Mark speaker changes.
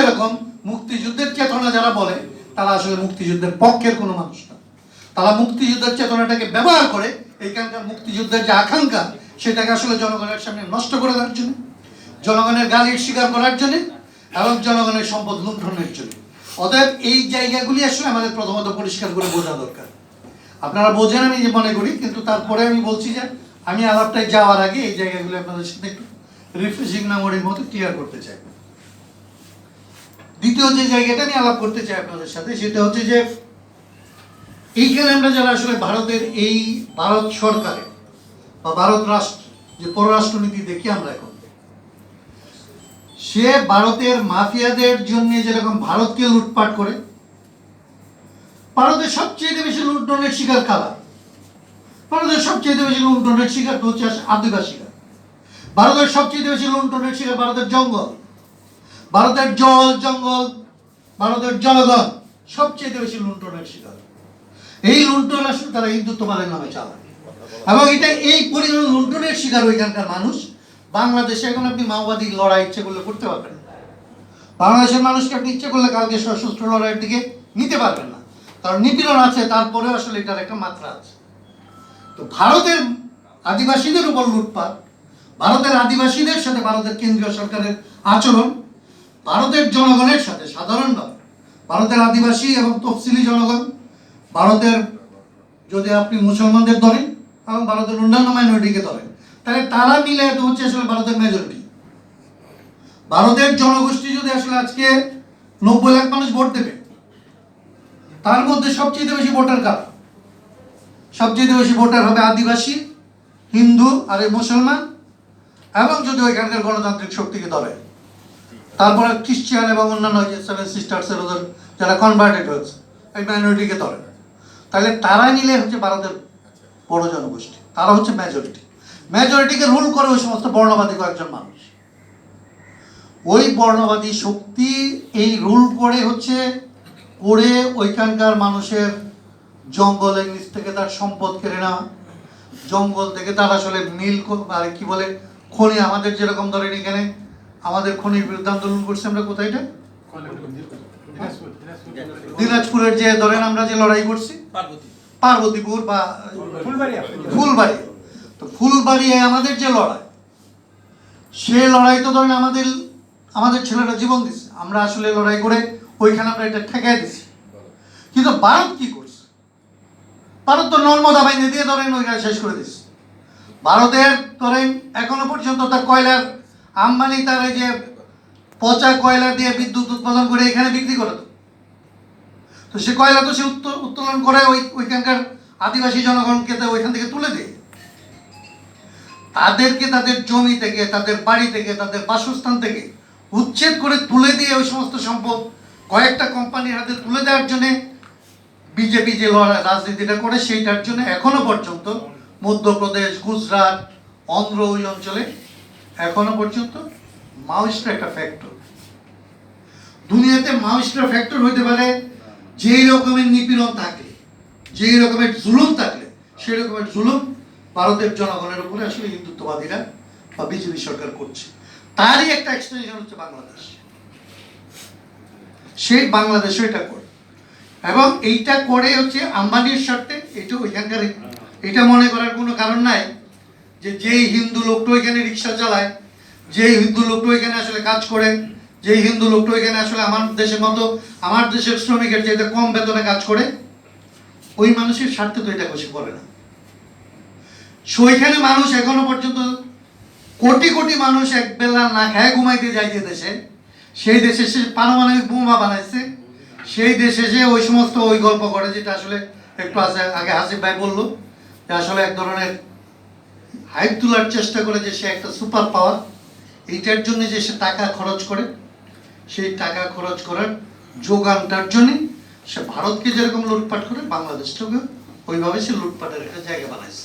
Speaker 1: যেরকম মুক্তিযুদ্ধের চেতনা যারা বলে, তারা আসলে মুক্তিযুদ্ধের পক্ষের কোনো মানুষ না। তারা মুক্তিযুদ্ধের চেতনাটাকে ব্যবহার করে এইখানকার মুক্তিযুদ্ধের যে আকাঙ্ক্ষা, সেটাকে আসলে জনগণের সামনে নষ্ট করে দেওয়ার জন্য, জনগণের গালির স্বীকার করার জন্য এবং জনগণের সম্পদ লুণ্ঠনের জন্য। অতএব এই জায়গাগুলি আসলে আমাদের প্রথমত পরিষ্কার করে বোঝা দরকার। আপনারা বোঝেন আমি যে মনে করি, কিন্তু তারপরে আমি বলছি যে আমি আলাপটায় যাওয়ার আগে এই জায়গাগুলো আপনাদের সাথে একটু রিফ্রেশিং মেমোরির মতো ক্লিয়ার করতে চাই। দ্বিতীয় যে জায়গাটা আমি আলাপ করতে চাই আপনাদের সাথে, সেটা হচ্ছে যে এইখানে আমরা যারা আসলে ভারতের এই ভারত সরকারে বা ভারত রাষ্ট্র, যে পররাষ্ট্রনীতি দেখি আমরা এখন? সে ভারতের মাফিয়াদের জন্য যেরকম ভারতকে লুটপাট করে, ভারতের সবচেয়ে বেশি লুণ্ঠনের শিকার কারা? ভারতের সবচেয়ে বেশি লুণ্ঠনের শিকার হচ্ছে আদিবাসীরা। ভারতের সবচেয়ে বেশি লুণ্ঠনের শিকার ভারতের জঙ্গল। ভারতের জল, জঙ্গল, ভারতের জনগণ সবচেয়ে বেশি লুণ্ঠনের শিকার। এই লুণ্ঠন আসলে তারা হিন্দুত্ববাদের নামে চালায়। এবং এটা এই পরিমাণ লুণ্ঠনের শিকার ওইখানকার মানুষ, বাংলাদেশে এখন আপনি মাওবাদী লড়াই ইচ্ছে করলে করতে পারবেন না। বাংলাদেশের মানুষকে আপনি ইচ্ছে করলে কালকে সশস্ত্র লড়াইয়ের দিকে নিতে পারবেন না। কারণ নিপীড়ন আছে তারপরেও আসলে এটার একটা মাত্রা আছে। তো ভারতের আদিবাসীদের উপর লুটপাট, ভারতের আদিবাসীদের সাথে ভারতের কেন্দ্রীয় সরকারের আচরণ ভারতের জনগণের সাথে সাধারণভাবে, ভারতের আদিবাসী এবং তফসিলি জনগণ, ভারতের যদি আপনি মুসলমানদের ধরেন এবং ভারতের অন্যান্য মাইনরিটিকে ধরেন, তাহলে তারা মিলে তো হচ্ছে আসলে ভারতের মেজরিটি ভারতের জনগোষ্ঠী যদি আসলে আজকে নব্বই লাখ মানুষ ভোট দেবে, তার মধ্যে সবচেয়ে বেশি ভোটার কার? সবচেয়ে বেশি ভোটার হবে আদিবাসী, হিন্দু আর এই মুসলমান এবং যদি ওইখানকার গণতান্ত্রিক শক্তিকে ধরে তারপরে খ্রিস্টান এবং অন্যান্য যে সেভেন সিস্টার্সের ওদের যারা কনভার্টেড হয়েছে, এই মাইনরিটিকে ধরে তাহলে তারা নিলে হচ্ছে ভারতের বড় জনগোষ্ঠী। তারা হচ্ছে মেজরিটি মেজরিটিকে রুল করে ওই সমস্ত বর্ণবাদী কয়েকজন মানুষ। ওই বর্ণবাদী শক্তি এই রুল করে হচ্ছে করে ওইখানকার মানুষের জঙ্গলের নিচ থেকে তার সম্পদ কেড়ে নেওয়া। জঙ্গল থেকে তার আসলে মিল আর কি বলে, খনি আমাদের যেরকম ধরেন এখানে আমাদের খনির বিরুদ্ধে আন্দোলন করছি আমরা কোথায় এটা? দিনাজপুরের যে ধরেন আমরা যে লড়াই করছি পার্বতীপুর বা ফুলবাড়ি তো ফুলবাড়িয়ায় আমাদের যে লড়াই সে লড়াই তো ধরেন আমাদের আমাদের ছেলেরা জীবন দিচ্ছে আমরা আসলে লড়াই করে ওইখানে আমরা এটা ঠেকাই দিছি। কিন্তু ভারত কি করছে? ভারত তো নর্মদা বাহিনী দিয়ে ধরেন ওইখানে শেষ করে দিচ্ছে ভারতের ধরেন এখনও পর্যন্ত তার কয়লার আম্বানি তার যে পচা কয়লা দিয়ে বিদ্যুৎ উৎপাদন করে এখানে বিক্রি করে তো সে কয়লা তো সে উত্তোলন করে ওই, ওইখানকার আদিবাসী জনগণকে তো ওইখান থেকে তুলে দেয়। তাদেরকে তাদের জমি থেকে, তাদের বাড়ি থেকে, তাদের বাসস্থান থেকে উচ্ছেদ করে তুলে দিয়ে ওই সমস্ত সম্পদ কয়েকটা কোম্পানির হাতে তুলে দেওয়ার জন্য বিজেপি যে রাজনীতিটা করে সেইটার জন্য এখনও পর্যন্ত মধ্যপ্রদেশ, গুজরাট, অন্ধ্র ওই অঞ্চলে এখনও পর্যন্ত মাওয়িস্টরা একটা ফ্যাক্টর দুনিয়াতে মাওয়িস্টরা ফ্যাক্টর হইতে পারে যেই রকমের নিপীড়ন থাকলে যেই রকমের জুলুম থাকলে সেই রকমের জুলুম ভারতের জনগণের উপরে আসলে হিন্দুত্ববাদীরা বা বিজেপি সরকার করছে। তারই একটা এক্সটেনশন হচ্ছে বাংলাদেশ। সেই বাংলাদেশও এটা করে। এবং এইটা করে হচ্ছে আম্বানির স্বার্থে এটা ওইখানকার এটা মনে করার কোনো কারণ নাই। যে যেই হিন্দু লোকটা ওইখানে রিক্সা চালায়, যেই হিন্দু লোকটা ওইখানে আসলে কাজ করে, যেই হিন্দু লোকটা ওইখানে আসলে আমার দেশের মতো, আমার দেশের শ্রমিকের যেটা কম বেতনে কাজ করে, ওই মানুষের স্বার্থে তো এটা বসে করে না। সেইখানে মানুষ এখনও পর্যন্ত কোটি কোটি মানুষ এক বেলা না খায় ঘুমাইতে যায় যে দেশে, সেই দেশে সে পারমাণবিক বোমা বানাইছে, সেই দেশে যে ওই সমস্ত ওই গল্প করে যেটা আসলে একটু আছে আগে হাসিফ ভাই বলল, যে আসলে এক ধরনের হাইপ তোলার চেষ্টা করে যে সে একটা সুপার পাওয়ার, এইটার জন্য যে সে টাকা খরচ করে, সেই টাকা খরচ করার যোগানটার জন্যে সে ভারতকে যেরকম লুটপাট করে বাংলাদেশটাকে ওইভাবে সে লুটপাটের একটা জায়গা বানাইছে।